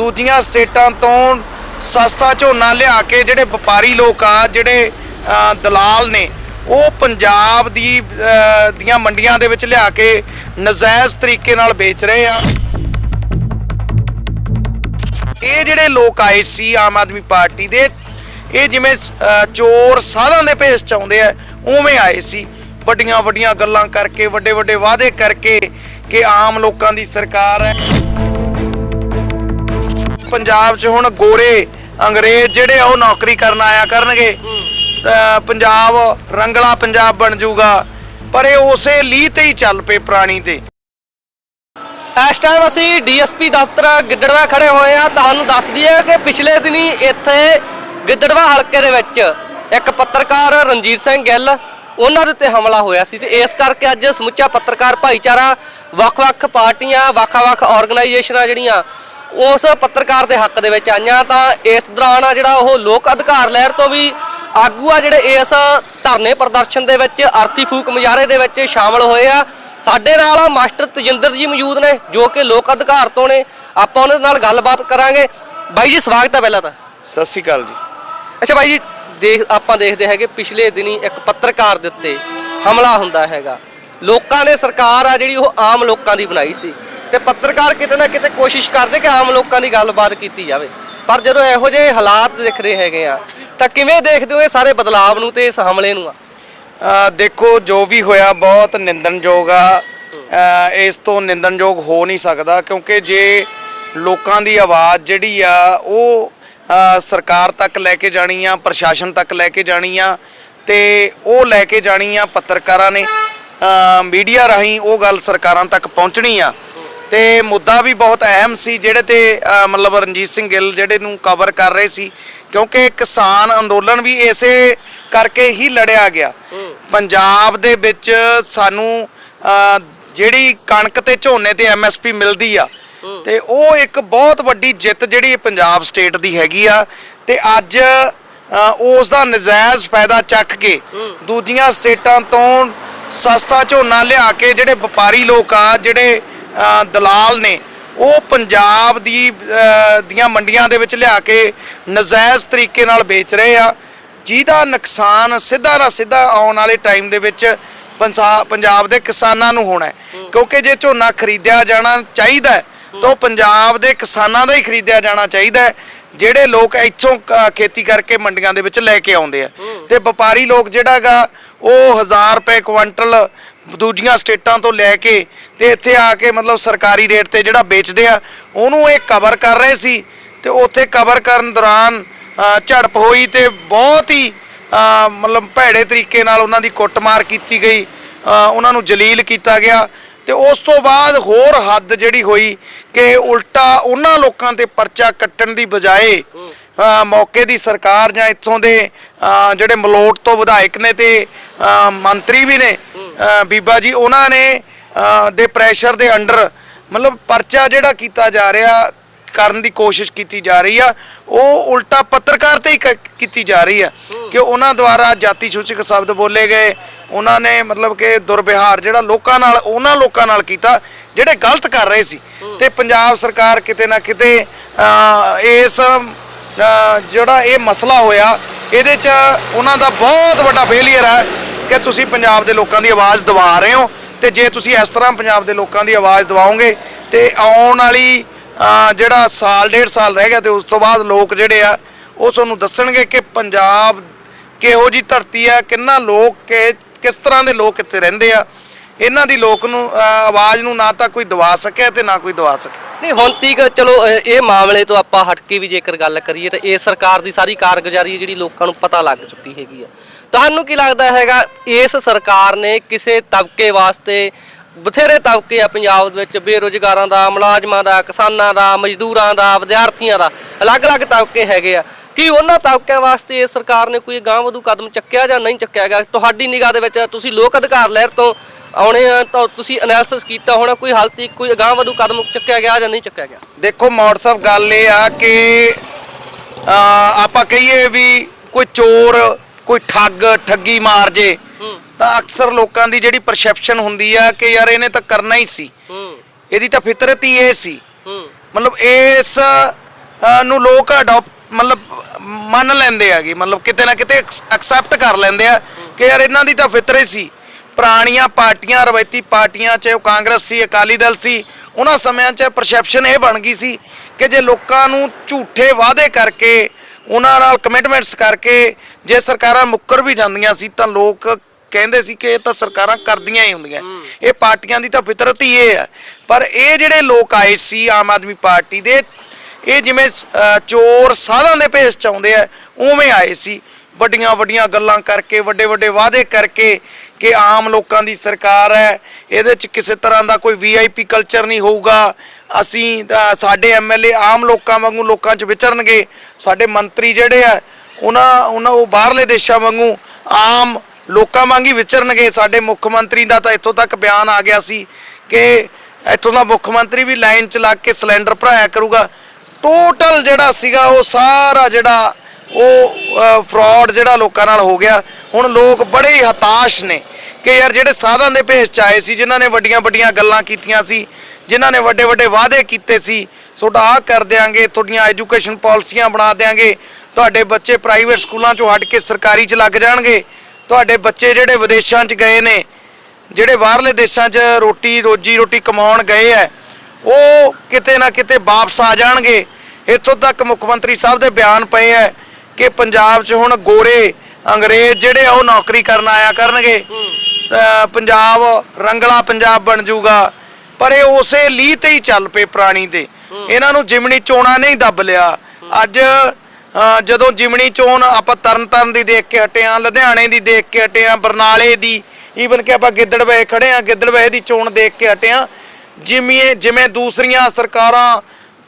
ਦੂਜੀਆਂ ਸਟੇਟਾਂ ਤੋਂ ਸਸਤਾ ਝੋਨਾ ਲਿਆ ਕੇ ਜਿਹੜੇ ਵਪਾਰੀ ਲੋਕ ਆ, ਜਿਹੜੇ ਦਲਾਲ ਨੇ, ਉਹ ਪੰਜਾਬ ਦੀ ਦੀਆਂ ਮੰਡੀਆਂ ਦੇ ਵਿੱਚ ਲਿਆ ਕੇ ਨਜਾਇਜ਼ ਤਰੀਕੇ ਨਾਲ ਵੇਚ ਰਹੇ ਆ। ਇਹ ਜਿਹੜੇ ਲੋਕ ਆਏ ਸੀ ਆਮ ਆਦਮੀ ਪਾਰਟੀ ਦੇ, ਇਹ ਜਿਵੇਂ ਚੋਰ ਸਾਧਾਂ ਦੇ ਭੇਸ ਚ ਆਉਂਦੇ ਆ, ਉਵੇਂ ਆਏ ਸੀ। ਵੱਡੀਆਂ ਵੱਡੀਆਂ ਗੱਲਾਂ ਕਰਕੇ ਵੱਡੇ ਵੱਡੇ ਵਾਅਦੇ ਕਰਕੇ ਕਿ ਆਮ ਲੋਕਾਂ ਦੀ ਸਰਕਾਰ ਹੈ। ਪੰਜਾਬ 'ਚ ਹੁਣ ਗੋਰੇ ਅੰਗਰੇਜ਼ ਜਿਹੜੇ ਆ ਉਹ ਨੌਕਰੀ ਕਰਨ ਆਇਆ ਕਰਨਗੇ। ਪੰਜਾਬ ਰੰਗਲਾ ਪੰਜਾਬ ਬਣ ਜਾਊਗਾ। ਪਰ ਇਹ ਉਸੇ ਲੀਹ ਤੇ ਹੀ ਚੱਲ ਪਏ ਪੁਰਾਣੀ ਤੇ ਇਸ ਟਾਈਮ ਅਸੀਂ ਡੀਐਸਪੀ ਦਫ਼ਤਰ ਗਿੱਦੜਵਾ ਖੜੇ ਹੋਏ ਆ ਤੁਹਾਨੂੰ ਦੱਸ ਦਈਏ ਕਿ ਪਿਛਲੇ ਦਿਨੀ ਇੱਥੇ ਗਿੱਦੜਵਾ ਹਲਕੇ ਦੇ ਵਿੱਚ ਇੱਕ ਪੱਤਰਕਾਰ ਰਣਜੀਤ ਸਿੰਘ ਗਿੱਲ ਉਹਨਾਂ ਦੇ ਉੱਤੇ ਹਮਲਾ ਹੋਇਆ ਸੀ ਤੇ ਇਸ ਕਰਕੇ ਅੱਜ ਸਮੁੱਚਾ ਪੱਤਰਕਾਰ ਭਾਈਚਾਰਾ ਵੱਖ-ਵੱਖ ਪਾਰਟੀਆਂ, ਵੱਖ-ਵੱਖ ਆਰਗੇਨਾਈਜੇਸ਼ਨਾਂ ਜਿਹੜੀਆਂ ਉਸ ਪੱਤਰਕਾਰ ਦੇ ਹੱਕ ਦੇ ਵਿੱਚ ਆਈਆਂ ਤਾਂ ਇਸ ਦੌਰਾਨ ਆ ਜਿਹੜਾ ਉਹ ਲੋਕ ਅਧਿਕਾਰ ਲਹਿਰ ਤੋਂ ਵੀ ਆਗੂ ਆ ਜਿਹੜੇ ਇਸ ਧਰਨੇ ਪ੍ਰਦਰਸ਼ਨ ਦੇ ਵਿੱਚ ਅਰਥੀ ਫੂਕ ਮੁਜ਼ਾਹਰੇ ਦੇ ਵਿੱਚ ਸ਼ਾਮਲ ਹੋਏ ਆ। ਸਾਡੇ ਨਾਲ ਮਾਸਟਰ ਤਜਿੰਦਰ ਜੀ ਮੌਜੂਦ ਨੇ ਜੋ ਕਿ ਲੋਕ ਅਧਿਕਾਰ ਤੋਂ ਨੇ। ਆਪਾਂ ਉਹਨਾਂ ਨਾਲ ਗੱਲਬਾਤ ਕਰਾਂਗੇ। ਬਾਈ ਜੀ ਸਵਾਗਤ ਹੈ ਪਹਿਲਾਂ ਤਾਂ। ਸਤਿ ਸ਼੍ਰੀ ਅਕਾਲ ਜੀ। ਅੱਛਾ ਬਾਈ ਜੀ ਦੇਖ ਆਪਾਂ ਦੇਖਦੇ ਹੈਗੇ ਪਿਛਲੇ ਦਿਨੀ ਇੱਕ ਪੱਤਰਕਾਰ ਦੇ ਉੱਤੇ ਹਮਲਾ ਹੁੰਦਾ ਹੈਗਾ। ਲੋਕਾਂ ਨੇ ਸਰਕਾਰ ਆ ਜਿਹੜੀ ਉਹ ਆਮ ਲੋਕਾਂ ਦੀ ਬਣਾਈ ਸੀ। ਤੇ ਪੱਤਰਕਾਰ ਕਿਤੇ ਨਾ ਕਿਤੇ ਕੋਸ਼ਿਸ਼ ਕਰਦੇ ਕਿ ਆਮ ਲੋਕਾਂ ਦੀ ਗੱਲਬਾਤ ਕੀਤੀ ਜਾਵੇ। ਪਰ ਜਦੋਂ ਇਹੋ ਜਿਹੇ ਹਾਲਾਤ ਦਿਖ ਰਹੇ ਹੈਗੇ ਆ, ਤਾਂ ਕਿਵੇਂ ਦੇਖਦੇ ਹੋ ਇਹ ਸਾਰੇ ਬਦਲਾਵ ਨੂੰ ਤੇ ਇਸ ਹਮਲੇ ਨੂੰ ਆ? ਦੇਖੋ, ਜੋ ਵੀ ਹੋਇਆ ਬਹੁਤ ਨਿੰਦਣਯੋਗ ਆ। ਇਸ ਤੋਂ ਨਿੰਦਣਯੋਗ ਹੋ ਨਹੀਂ ਸਕਦਾ ਕਿਉਂਕਿ ਜੇ ਲੋਕਾਂ ਦੀ ਆਵਾਜ਼ ਜਿਹੜੀ ਆ, ਉਹ ਸਰਕਾਰ ਤੱਕ ਲੈ ਕੇ ਜਾਣੀ ਆ, ਪ੍ਰਸ਼ਾਸਨ ਤੱਕ ਲੈ ਕੇ ਜਾਣੀ ਆ ਤੇ ਉਹ ਲੈ ਕੇ ਜਾਣੀ ਆ ਪੱਤਰਕਾਰਾਂ ਨੇ। ਮੀਡੀਆ ਰਾਹੀਂ ਉਹ ਗੱਲ ਸਰਕਾਰਾਂ ਤੱਕ ਪਹੁੰਚਣੀ ਆ। ਤੇ ਮੁੱਦਾ ਵੀ ਬਹੁਤ ਅਹਿਮ ਸੀ ਜਿਹੜੇ ਤੇ ਮਤਲਬ ਰਣਜੀਤ ਸਿੰਘ ਗਿੱਲ ਜਿਹੜੇ ਨੂੰ ਕਵਰ ਕਰ ਰਹੇ ਸੀ ਕਿਉਂਕਿ ਕਿਸਾਨ ਅੰਦੋਲਨ ਵੀ ਇਸੇ ਕਰਕੇ ਹੀ ਲੜਿਆ ਗਿਆ। ਪੰਜਾਬ ਦੇ ਵਿੱਚ ਸਾਨੂੰ ਜਿਹੜੀ ਕਣਕ ਤੇ ਝੋਨੇ ਤੇ ਐਮਐਸਪੀ ਮਿਲਦੀ ਆ ਤੇ ਉਹ ਇੱਕ ਬਹੁਤ ਵੱਡੀ ਜਿੱਤ ਜਿਹੜੀ ਪੰਜਾਬ ਸਟੇਟ ਦੀ ਹੈਗੀ ਆ ਤੇ ਅੱਜ ਉਸ ਦਾ ਨਜਾਇਜ਼ ਫਾਇਦਾ ਚੱਕ ਕੇ ਦੂਜੀਆਂ ਸਟੇਟਾਂ ਤੋਂ ਸਸਤਾ ਝੋਨਾ ਲਿਆ ਕੇ ਜਿਹੜੇ ਵਪਾਰੀ ਲੋਕ ਆ ਜਿਹੜੇ ਦਲਾਲ ਨੇ ਉਹ ਪੰਜਾਬ ਦੀ ਦੀਆਂ ਮੰਡੀਆਂ ਦੇ ਵਿੱਚ ਲਿਆ ਕੇ ਨਜਾਇਜ਼ ਤਰੀਕੇ ਨਾਲ ਵੇਚ ਰਹੇ ਆ। ਜਿਹਦਾ ਨੁਕਸਾਨ ਸਿੱਧਾ ਨਾ ਸਿੱਧਾ ਆਉਣ ਵਾਲੇ ਟਾਈਮ ਦੇ ਵਿੱਚ ਪੰਜਾਬ ਦੇ ਕਿਸਾਨਾਂ ਨੂੰ ਹੋਣਾ ਕਿਉਂਕਿ ਜੇ ਝੋਨਾ ਖਰੀਦਿਆ ਜਾਣਾ ਚਾਹੀਦਾ ਤਾਂ ਪੰਜਾਬ ਦੇ ਕਿਸਾਨਾਂ ਦਾ ਹੀ ਖਰੀਦਿਆ ਜਾਣਾ ਚਾਹੀਦਾ ਹੈ ਜਿਹੜੇ ਲੋਕ ਇੱਥੋਂ ਖੇਤੀ ਕਰਕੇ ਮੰਡੀਆਂ ਦੇ ਵਿੱਚ ਲੈ ਕੇ ਆਉਂਦੇ ਆ। ਤੇ ਵਪਾਰੀ ਲੋਕ ਜਿਹੜਾਗਾ ਉਹ 1000 ਰੁਪਏ ਕੁਇੰਟਲ ਦੂਜੀਆਂ ਸਟੇਟਾਂ ਤੋਂ ਲੈ ਕੇ ਤੇ ਇੱਥੇ ਆ ਕੇ ਮਤਲਬ ਸਰਕਾਰੀ ਰੇਟ ਤੇ ਜਿਹੜਾ ਵੇਚਦੇ ਆ ਉਹਨੂੰ ਇਹ ਕਵਰ ਕਰ ਰਹੇ ਸੀ ਤੇ ਉੱਥੇ ਕਵਰ ਕਰਨ ਦੌਰਾਨ ਝੜਪ ਹੋਈ ਤੇ ਬਹੁਤ ਹੀ ਮਤਲਬ ਭੈੜੇ ਤਰੀਕੇ ਨਾਲ ਉਹਨਾਂ ਦੀ ਕੁੱਟਮਾਰ ਕੀਤੀ ਗਈ। ਉਹਨਾਂ ਨੂੰ ਜਲੀਲ ਕੀਤਾ ਗਿਆ। ਤੇ ਉਸ ਤੋਂ ਬਾਅਦ ਹੋਰ ਹੱਦ ਜਿਹੜੀ ਹੋਈ ਕਿ ਉਲਟਾ ਉਹਨਾਂ ਲੋਕਾਂ ਤੇ ਪਰਚਾ ਕੱਟਣ ਦੀ ਬਜਾਏ ਮੌਕੇ ਦੀ ਸਰਕਾਰ ਜਾਂ ਇੱਥੋਂ ਦੇ ਜਿਹੜੇ ਮਲੋਟ ਤੋਂ ਵਿਧਾਇਕ ਨੇ ਤੇ ਮੰਤਰੀ ਵੀ ਨੇ ਬੀਬਾ ਜੀ ਉਹਨਾਂ ਨੇ ਦੇ ਪ੍ਰੈਸ਼ਰ ਦੇ ਅੰਡਰ ਮਤਲਬ ਪਰਚਾ ਜਿਹੜਾ ਕੀਤਾ ਜਾ ਰਿਹਾ ਕਰਨ ਦੀ ਕੋਸ਼ਿਸ਼ ਕੀਤੀ ਜਾ ਰਹੀ ਆ। ਉਹ ਉਲਟਾ ਪੱਤਰਕਾਰ ਤੇ ਹੀ ਕ- ਕੀਤੀ ਜਾ ਰਹੀ ਆ ਕਿ ਉਹਨਾਂ ਦੁਆਰਾ ਜਾਤੀ ਸੂਚਕ ਸ਼ਬਦ ਬੋਲੇ ਗਏ। ਉਹਨਾਂ ਨੇ ਮਤਲਬ ਕਿ ਦੁਰਵਿਹਾਰ ਜਿਹੜਾ ਲੋਕਾਂ ਨਾਲ ਉਹਨਾਂ ਲੋਕਾਂ ਨਾਲ ਕੀਤਾ ਜਿਹੜੇ ਗਲਤ ਕਰ ਰਹੇ ਸੀ। ਤੇ ਪੰਜਾਬ ਸਰਕਾਰ ਕਿਤੇ ਨਾ ਕਿਤੇ ਅ, ਇਸ ਅ, ਜਿਹੜਾ ਇਹ ਮਸਲਾ ਹੋਇਆ ਇਹਦੇ 'ਚ ਉਹਨਾਂ ਦਾ ਬਹੁਤ ਵੱਡਾ ਫੇਲੀਅਰ ਹੈ ਕਿ ਤੁਸੀਂ ਪੰਜਾਬ ਦੇ ਲੋਕਾਂ ਦੀ ਆਵਾਜ਼ ਦਬਾ ਰਹੇ ਹੋ। ਤੇ ਜੇ ਤੁਸੀਂ ਇਸ ਤਰ੍ਹਾਂ ਪੰਜਾਬ ਦੇ ਲੋਕਾਂ ਦੀ ਆਵਾਜ਼ ਦਬਾਓਗੇ ਤੇ ਆਉਣ ਵਾਲੀ ਜਿਹੜਾ ਸਾਲ, ਡੇਢ ਸਾਲ ਰਹਿ ਗਿਆ ਤੇ ਉਸ ਤੋਂ ਬਾਅਦ ਲੋਕ ਜਿਹੜੇ ਆ, ਉਹ ਤੁਹਾਨੂੰ ਦੱਸਣਗੇ ਕਿ ਪੰਜਾਬ ਕਿਹੋ ਜੀ ਧਰਤੀ ਆ, ਕਿੰਨਾ ਲੋਕ ਕਿ, ਕਿਸ ਤਰ੍ਹਾਂ ਦੇ ਲੋਕ ਇੱਥੇ ਰਹਿੰਦੇ ਆ। ਇਹਨਾਂ ਦੀ ਲੋਕ ਨੂੰ ਆਵਾਜ਼ ਨੂੰ ਨਾ ਤਾਂ ਕੋਈ ਦਵਾ ਸਕਿਆ ਤੇ ਨਾ ਕੋਈ ਦਵਾ ਸਕਿਆ। ਨਹੀਂ, ਹੁਣ ਤੀਕ ਚਲੋ ਇਹ ਮਾਮਲੇ ਤੋਂ ਆਪਾਂ ਹਟ ਕੇ ਵੀ ਜੇਕਰ ਗੱਲ ਕਰੀਏ ਤਾਂ ਇਹ ਸਰਕਾਰ ਦੀ ਸਾਰੀ ਕਾਰਗੁਜ਼ਾਰੀ ਜਿਹੜੀ ਲੋਕਾਂ ਨੂੰ ਪਤਾ ਲੱਗ ਚੁੱਕੀ ਹੈਗੀ ਆ। ਤੁਹਾਨੂੰ ਕੀ ਲੱਗਦਾ ਹੈਗਾ, ਇਸ ਸਰਕਾਰ ਨੇ ਕਿਸੇ ਤਬਕੇ ਵਾਸਤੇ ਬਥੇਰੇ ਤਬਕੇ ਆ ਪੰਜਾਬ ਦੇ ਵਿੱਚ ਬੇਰੋਜ਼ਗਾਰਾਂ ਦਾ ਮੁਲਾਜ਼ਮਾਂ ਦਾ ਕਿਸਾਨਾਂ ਦਾ ਮਜ਼ਦੂਰਾਂ ਦਾ ਵਿਦਿਆਰਥੀਆਂ ਦਾ ਅਲੱਗ-ਅਲੱਗ ਤਬਕੇ ਹੈਗੇ ਆ। ਕੀ ਉਹਨਾਂ ਤਬਕਿਆਂ ਵਾਸਤੇ ਸਰਕਾਰ ਨੇ ਕੋਈ ਗਾਂਹ ਵਧੂ ਕਦਮ ਚੱਕਿਆ ਜਾਂ ਨਹੀਂ ਚੱਕਿਆ ਗਿਆ ਤੁਹਾਡੀ ਨਿਗਾਹ ਦੇ ਵਿੱਚ ਤੁਸੀਂ ਲੋਕ ਅਧਿਕਾਰ ਲਹਿਰ ਤੋਂ ਆਉਣੇ ਆ ਤਾਂ ਤੁਸੀਂ ਐਨਾਲਿਸਿਸ ਕੀਤਾ ਹੋਣਾ ਕੋਈ ਹਾਲ ਤੱਕ ਕੋਈ ਗਾਂਹ ਵਧੂ ਕਦਮ ਚੱਕਿਆ ਗਿਆ ਜਾਂ ਨਹੀਂ ਚੱਕਿਆ ਗਿਆ? ਦੇਖੋ ਮੌੜ ਸਾਹਿਬ ਗੱਲ ਇਹ ਆ ਕਿ ਅ, ਆਪਾਂ ਕਹੀਏ ਵੀ ਕੋਈ ਚੋਰ ਕੋਈ ਠੱਗ ਠੱਗੀ ਮਾਰ ਜੇ ਤਾਂ ਅਕਸਰ ਲੋਕਾਂ ਦੀ ਜਿਹੜੀ ਪਰਸੈਪਸ਼ਨ ਹੁੰਦੀ ਆ ਕਿ ਯਾਰ ਇਹਨੇ ਤਾਂ ਕਰਨਾ ਹੀ ਸੀ। ਹੂੰ। ਇਹਦੀ ਤਾਂ ਫਿਤਰਤ ਹੀ ਇਹ ਸੀ। ਹੂੰ। ਮਤਲਬ ਇਸ ਨੂੰ ਲੋਕ ਅਡਾਪਟ ਮਤਲਬ ਮੰਨ ਲੈਂਦੇ ਹੈਗੇ। ਮਤਲਬ ਕਿਤੇ ਨਾ ਕਿਤੇ ਐਕਸੈਪਟ ਕਰ ਲੈਂਦੇ ਆ ਕਿ ਯਾਰ ਇਹਨਾਂ ਦੀ ਤਾਂ ਫਿਤਰੇ ਸੀ। ਪੁਰਾਣੀਆਂ ਪਾਰਟੀਆਂ ਰਵਾਇਤੀ ਪਾਰਟੀਆਂ ਚਾਹੇ ਉਹ ਕਾਂਗਰਸ ਸੀ ਅਕਾਲੀ ਦਲ ਸੀ ਉਹਨਾਂ ਸਮਿਆਂ 'ਚ ਪਰਸੈਪਸ਼ਨ ਇਹ ਬਣ ਗਈ ਸੀ ਕਿ ਜੇ ਲੋਕਾਂ ਨੂੰ ਝੂਠੇ ਵਾਅਦੇ ਕਰਕੇ ਉਹਨਾਂ ਨਾਲ ਕਮਿਟਮੈਂਟਸ ਕਰਕੇ ਜੇ ਸਰਕਾਰਾਂ ਮੁੱਕਰ ਵੀ ਜਾਂਦੀਆਂ ਸੀ ਤਾਂ ਲੋਕ ਕਹਿੰਦੇ ਸੀ ਕਿ ਇਹ ਤਾਂ ਸਰਕਾਰਾਂ ਕਰਦੀਆਂ ਹੀ ਹੁੰਦੀਆਂ। ਇਹ ਪਾਰਟੀਆਂ ਦੀ ਤਾਂ ਫਿਤਰਤ ਹੀ ਇਹ ਹੈ। ਪਰ ਇਹ ਜਿਹੜੇ ਲੋਕ ਆਏ ਸੀ, ਆਮ ਆਦਮੀ ਪਾਰਟੀ ਦੇ, ਇਹ ਜਿਵੇਂ ਚੋਰ ਸਾਧਾਂ ਦੇ ਭੇਸ ਚ ਆਉਂਦੇ ਆ, ਉਵੇਂ ਆਏ ਸੀ। ਵੱਡੀਆਂ ਵੱਡੀਆਂ ਗੱਲਾਂ ਕਰਕੇ, ਵੱਡੇ ਵੱਡੇ ਵਾਅਦੇ ਕਰਕੇ ਕਿ ਆਮ ਲੋਕਾਂ ਦੀ ਸਰਕਾਰ ਹੈ, ਇਹਦੇ ਚ ਕਿਸੇ ਤਰ੍ਹਾਂ ਦਾ ਕੋਈ ਵੀਆਈਪੀ ਕਲਚਰ ਨਹੀਂ ਹੋਊਗਾ। ਅਸੀਂ ਤਾਂ- ਸਾਡੇ ਐਮਐਲਏ ਆਮ ਲੋਕਾਂ ਵਾਂਗੂ ਲੋਕਾਂ 'ਚ ਵਿਚਰਨਗੇ। ਸਾਡੇ ਮੰਤਰੀ ਜਿਹੜੇ ਆ, ਉਹਨਾਂ ਉਹਨਾਂ ਉਹ ਬਾਹਰਲੇ ਦੇਸ਼ਾਂ ਵਾਂਗੂ ਆਮ ਲੋਕਾਂ ਵਾਂਗ ਹੀ ਵਿਚਰਨਗੇ। ਸਾਡੇ ਮੁੱਖ ਮੰਤਰੀ ਦਾ ਤਾਂ ਇੱਥੋਂ ਤੱਕ ਬਿਆਨ ਆ ਗਿਆ ਸੀ ਕਿ ਇੱਥੋਂ ਦਾ ਮੁੱਖ ਮੰਤਰੀ ਵੀ ਲਾਈਨ 'ਚ ਲੱਗ ਕੇ ਸਿਲੰਡਰ ਭਰਾਇਆ ਕਰੂਗਾ। ਟੋਟਲ ਜਿਹੜਾ ਸੀਗਾ ਉਹ ਸਾਰਾ ਜਿਹੜਾ ਉਹ ਫਰਾਡ ਜਿਹੜਾ ਲੋਕਾਂ ਨਾਲ ਹੋ ਗਿਆ। ਹੁਣ ਲੋਕ ਬੜੇ ਹੀ ਹਤਾਸ਼ ਨੇ ਕਿ ਯਾਰ ਜਿਹੜੇ ਸਾਧਾਂ ਦੇ ਭੇਸ ਚ ਆਏ ਸੀ, ਜਿਨ੍ਹਾਂ ਨੇ ਵੱਡੀਆਂ ਵੱਡੀਆਂ ਗੱਲਾਂ ਕੀਤੀਆਂ ਸੀ, ਜਿਨ੍ਹਾਂ ਨੇ ਵੱਡੇ ਵੱਡੇ ਵਾਅਦੇ ਕੀਤੇ ਸੀ, ਤੁਹਾਡਾ ਆਹ ਕਰ ਦਿਆਂਗੇ, ਤੁਹਾਡੀਆਂ ਐਜੂਕੇਸ਼ਨ ਪਾਲਿਸੀਆਂ ਬਣਾ ਦਿਆਂਗੇ, ਤੁਹਾਡੇ ਬੱਚੇ ਪ੍ਰਾਈਵੇਟ ਸਕੂਲਾਂ ਚੋਂ ਹਟ ਕੇ ਸਰਕਾਰੀ ਚ ਲੱਗ ਜਾਣਗੇ। ਤੁਹਾਡੇ ਬੱਚੇ ਜਿਹੜੇ ਵਿਦੇਸ਼ਾਂ ਚ ਗਏ ਨੇ ਜਿਹੜੇ ਬਾਹਰਲੇ ਦੇਸ਼ਾਂ 'ਚ ਰੋਟੀ ਰੋਜੀ ਰੋਟੀ ਕਮਾਉਣ ਗਏ ਐ ਉਹ ਕਿਤੇ ਨਾ ਕਿਤੇ ਵਾਪਸ ਆ ਜਾਣਗੇ। ਇੱਥੋਂ ਤੱਕ ਮੁੱਖ ਮੰਤਰੀ ਸਾਹਿਬ ਦੇ ਬਿਆਨ ਪਏ ਐ ਕਿ ਪੰਜਾਬ 'ਚ ਹੁਣ ਗੋਰੇ ਅੰਗਰੇਜ਼ ਜਿਹੜੇ ਉਹ ਨੌਕਰੀ ਕਰਨ ਆਇਆ ਕਰਨਗੇ। ਪੰਜਾਬ ਰੰਗਲਾ ਪੰਜਾਬ ਬਣ ਜਾਊਗਾ। ਪਰ ਇਹ ਉਸੇ ਲੀਹ ਤੇ ਹੀ ਚੱਲ ਪਏ ਪ੍ਰਾਣੀ ਤੇ ਇਹਨਾਂ ਨੂੰ ਜਿਮਣੀ ਚੋਣਾ ਨਹੀਂ ਦੱਬ ਲਿਆ। ਅੱਜ ਜਦੋਂ ਜਿਮਣੀ ਚੋਣ ਆਪਾਂ ਤਰਨਤਾਰਨ ਦੀ ਦੇਖ ਕੇ ਹਟੇ ਆ ਲੁਧਿਆਣੇ ਦੀ ਦੇਖ ਕੇ ਹਟੇ ਆ ਬਰਨਾਲੇ ਦੀ ਈਵਨ ਕਿ ਆਪਾਂ ਗਿੱਦੜਵੇ ਖੜੇ ਆ ਗਿੱਦੜਵੇ ਦੀ ਚੋਣ ਦੇਖ ਕੇ ਹਟੇ ਆ ਜਿਵੇਂ ਜਿਵੇਂ ਦੂਸਰੀਆਂ ਸਰਕਾਰਾਂ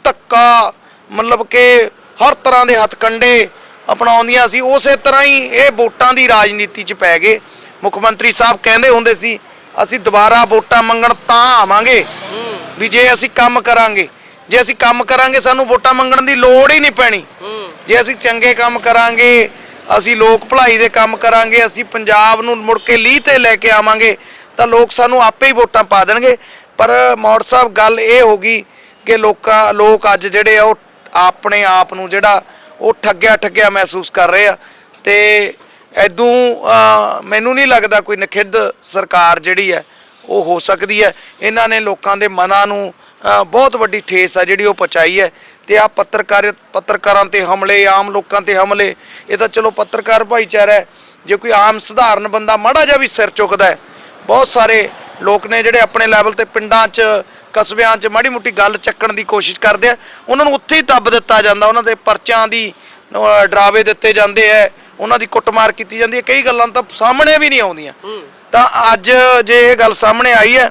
ਧੱਕਾ, ਮਤਲਬ ਕਿ ਹਰ ਤਰ੍ਹਾਂ ਦੇ ਹੱਥਕੰਡੇ ਅਪਣਾਉਂਦੀਆਂ ਸੀ, ਉਸੇ ਤਰ੍ਹਾਂ ਹੀ ਇਹ ਵੋਟਾਂ ਦੀ ਰਾਜਨੀਤੀ 'ਚ ਪੈ ਗਏ। ਮੁੱਖ ਮੰਤਰੀ ਸਾਹਿਬ ਕਹਿੰਦੇ ਹੁੰਦੇ ਸੀ, ਅਸੀਂ ਦੁਬਾਰਾ ਵੋਟਾਂ ਮੰਗਣ ਤਾਂ ਆਵਾਂਗੇ ਵੀ ਜੇ ਅਸੀਂ ਕੰਮ ਕਰਾਂਗੇ। ਜੇ ਅਸੀਂ ਕੰਮ ਕਰਾਂਗੇ, ਸਾਨੂੰ ਵੋਟਾਂ ਮੰਗਣ ਦੀ ਲੋੜ ਹੀ ਨਹੀਂ ਪੈਣੀ। ਜੇ ਅਸੀਂ ਚੰਗੇ ਕੰਮ ਕਰਾਂਗੇ, ਅਸੀਂ ਲੋਕ ਭਲਾਈ ਦੇ ਕੰਮ ਕਰਾਂਗੇ, ਅਸੀਂ ਪੰਜਾਬ ਨੂੰ ਮੁੜ ਕੇ ਲੀਹ ਤੇ ਲੈ ਕੇ ਆਵਾਂਗੇ, ਤਾਂ ਲੋਕ ਸਾਨੂੰ ਆਪੇ ਹੀ ਵੋਟਾਂ ਪਾ ਦੇਣਗੇ। ਪਰ ਮੌੜ ਸਾਹਿਬ, ਗੱਲ ਇਹ ਹੋ ਗਈ ਕਿ ਲੋਕਾਂ, ਲੋਕ ਅੱਜ ਜਿਹੜੇ ਆ, ਉਹ ਆਪਣੇ ਆਪ ਨੂੰ ਜਿਹੜਾ, ਉਹ ਠੱਗਿਆ ਠੱਗਿਆ ਮਹਿਸੂਸ ਕਰ ਰਹੇ ਆ। ਤੇ ਐਦੂ ਮੈਨੂੰ ਨਹੀਂ ਲੱਗਦਾ ਕੋਈ ਨਖਿੱਧ ਸਰਕਾਰ ਜਿਹੜੀ ਹੈ ਉਹ ਹੋ ਸਕਦੀ ਹੈ ਇਹਨਾਂ ਨੇ ਲੋਕਾਂ ਦੇ ਮਨਾਂ ਨੂੰ ਬਹੁਤ ਵੱਡੀ ਠੇਸ ਆ ਜਿਹੜੀ ਉਹ ਪਹੁੰਚਾਈ ਹੈ ਤੇ ਆ ਪੱਤਰਕਾਰ ਪੱਤਰਕਾਰਾਂ ਤੇ ਹਮਲੇ ਆਮ ਲੋਕਾਂ ਤੇ ਹਮਲੇ ਇਹ ਤਾਂ ਚਲੋ ਪੱਤਰਕਾਰ ਭਾਈਚਾਰਾ ਹੈ। ਜੇ ਕੋਈ ਆਮ ਸਧਾਰਨ ਬੰਦਾ ਮਾੜਾ ਜਿਹਾ ਵੀ ਸਿਰ ਚੁੱਕਦਾ ਹੈ ਬਹੁਤ ਸਾਰੇ ਲੋਕ ਨੇ ਜਿਹੜੇ ਆਪਣੇ ਲੈਵਲ ਤੇ ਪਿੰਡਾਂ 'ਚ ਕਸਬਿਆਂ 'ਚ ਮਾੜੀ ਮੁੱਟੀ ਗੱਲ ਚੱਕਣ ਦੀ ਕੋਸ਼ਿਸ਼ ਕਰਦੇ ਆ। ਉਹਨਾਂ ਨੂੰ ਉੱਥੇ ਹੀ ਦੱਬ ਦਿੱਤਾ ਜਾਂਦਾ ਉਹਨਾਂ ਦੇ ਪਰਚਾਂ ਦੀ ਡਰਾਵੇ ਦਿੱਤੇ ਜਾਂਦੇ ਐ ਉਹਨਾਂ ਦੀ ਕੁੱਟਮਾਰ ਕੀਤੀ ਜਾਂਦੀ ਹੈ। ਕਈ ਗੱਲਾਂ ਤਾਂ ਸਾਹਮਣੇ ਵੀ ਨਹੀਂ ਆਉਂਦੀਆਂ। ਤਾਂ ਅੱਜ ਜੇ ਇਹ ਗੱਲ ਸਾਹਮਣੇ ਆਈ ਹੈ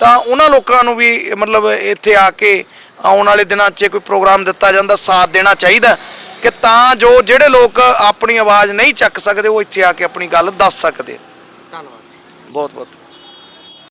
ਤਾਂ ਉਹਨਾਂ ਲੋਕਾਂ ਨੂੰ ਵੀ ਮਤਲਬ ਇੱਥੇ ਆ ਕੇ ਆਉਣ ਵਾਲੇ ਦਿਨਾਂ 'ਚ ਕੋਈ ਪ੍ਰੋਗਰਾਮ ਦਿੱਤਾ ਜਾਂਦਾ ਸਾਥ ਦੇਣਾ ਚਾਹੀਦਾ ਕਿ ਤਾਂ ਜੋ ਜਿਹੜੇ ਲੋਕ ਆਪਣੀ ਆਵਾਜ਼ ਨਹੀਂ ਚੱਕ ਸਕਦੇ ਉਹ ਇੱਥੇ ਆ ਕੇ ਆਪਣੀ ਗੱਲ ਦੱਸ ਸਕਦੇ ਧੰਨਵਾਦ ਬਹੁਤ ਬਹੁਤ